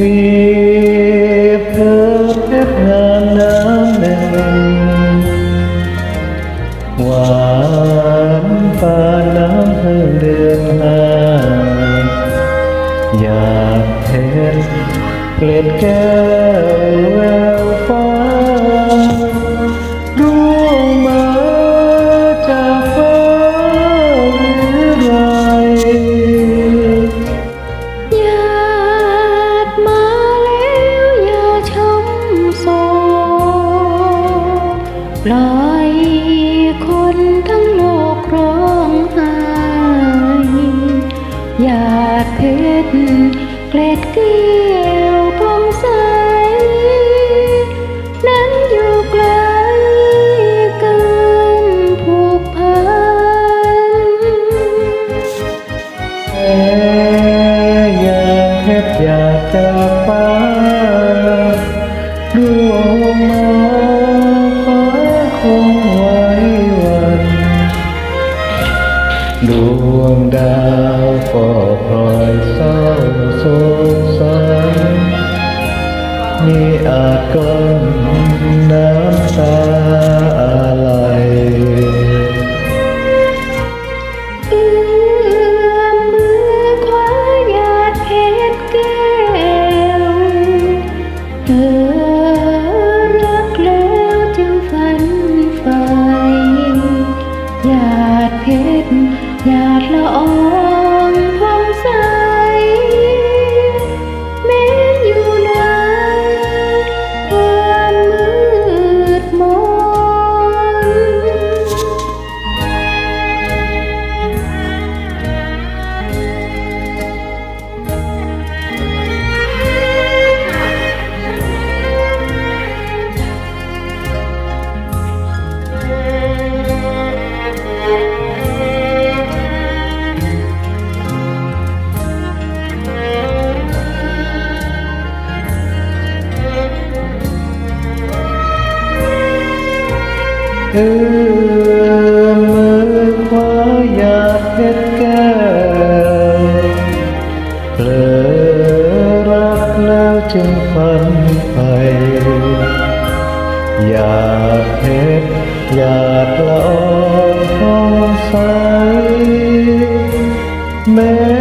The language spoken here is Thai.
รีบเธอเพชรงานน้ำหนึ่งหวานปานน้ำพึ่งเดือนห้าอยากเห็นเกล็ดแก้ว ปล่อยคนทั้งโลกร้องไห้หยาดเพชรเกล็ดเกลียวพองใส นั้นอยู่ไกลเกินผูกพันแม้ยังเพชรอยากจากฟ้า ดวงดาวก็พลอยเศร้าโศกสันมีอาจก้นน้ำตาอะไรเอื้อมมือคว้าหยาดเพชร แก้ว เออมมือคว้าหยาดเพชรแก้วเผลอรักแล้วจึงฝันไปหยาดเพชรหยาดละอองผ่องใสแม่